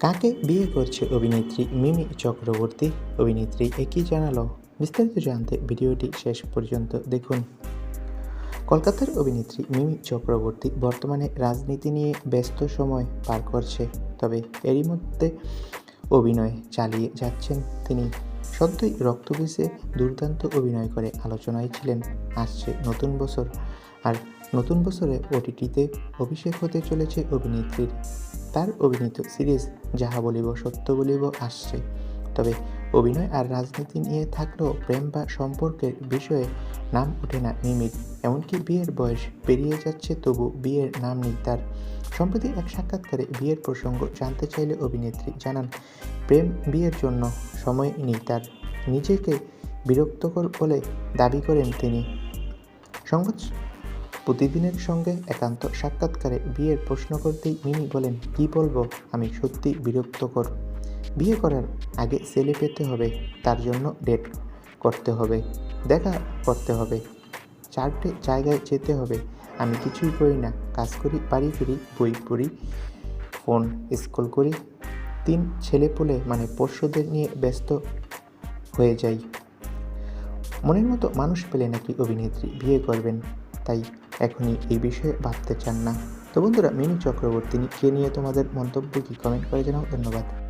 কাকে বিয়ে করছে অভিনেত্রী মিমি চক্রবর্তী? অভিনেত্রী একই জানালো। বিস্তারিত জানতে ভিডিওটি শেষ পর্যন্ত দেখুন। কলকাতার অভিনেত্রী মিমি চক্রবর্তী বর্তমানে রাজনীতি নিয়ে ব্যস্ত সময় পার করছে, তবে এরই মধ্যে অভিনয় চালিয়ে যাচ্ছেন তিনি। সদ্যই রক্তবীজে দুর্দান্ত অভিনয় করে আলোচনায় ছিলেন। আসছে নতুন বছর। আর নতুন বছরে ওটিটিতে অভিষেক হতে চলেছে অভিনেত্রীর। তার অভিনীত সিরিজ যাহা বলিব সত্য বলিব আসছে। তবে অভিনয় আর রাজনীতি নিয়ে থাকলেও প্রেম বা সম্পর্কের বিষয়ে নাম ওঠে না মিমির এমনকি বিয়ের বয়স পেরিয়ে যাচ্ছে, তবু বিয়ের নাম নেই তার। সম্প্রতি এক সাক্ষাৎকারে বিয়ের প্রসঙ্গ জানতে চাইলে অভিনেত্রী জানান, প্রেম বিয়ের জন্য সময় নেই তার। নিজেকে বিরক্তকর বলে দাবি করেন তিনি। সংবাদ প্রতিদিনের সঙ্গে একান্ত সাক্ষাৎকারে বিয়ের প্রশ্ন করতেই মিনি বলেন, কি বলব? আমি সত্যি বিরক্তকর। বিয়ে করার আগে ছেলে পেতে হবে, তার জন্য ডেট করতে হবে, দেখা করতে হবে। চারটে জায়গায় যেতে হবে, আমি কিছুই করি না, কাজ করি, বাড়ি ফিরি, বই পড়ি, ফোন স্কুল করি। তিন ছেলে পুলে মানে পরশুদের নিয়ে ব্যস্ত হয়ে যাই। মনের মতো মানুষ পেলে নাকি অভিনেত্রী বিয়ে করবেন, তাই এখনই এই বিষয়ে ভাবতে চান না। তো বন্ধুরা মিমি চক্রবর্তী কে নিয়ে তোমাদের মন্তব্য কি কমেন্ট করে জানাও, ধন্যবাদ।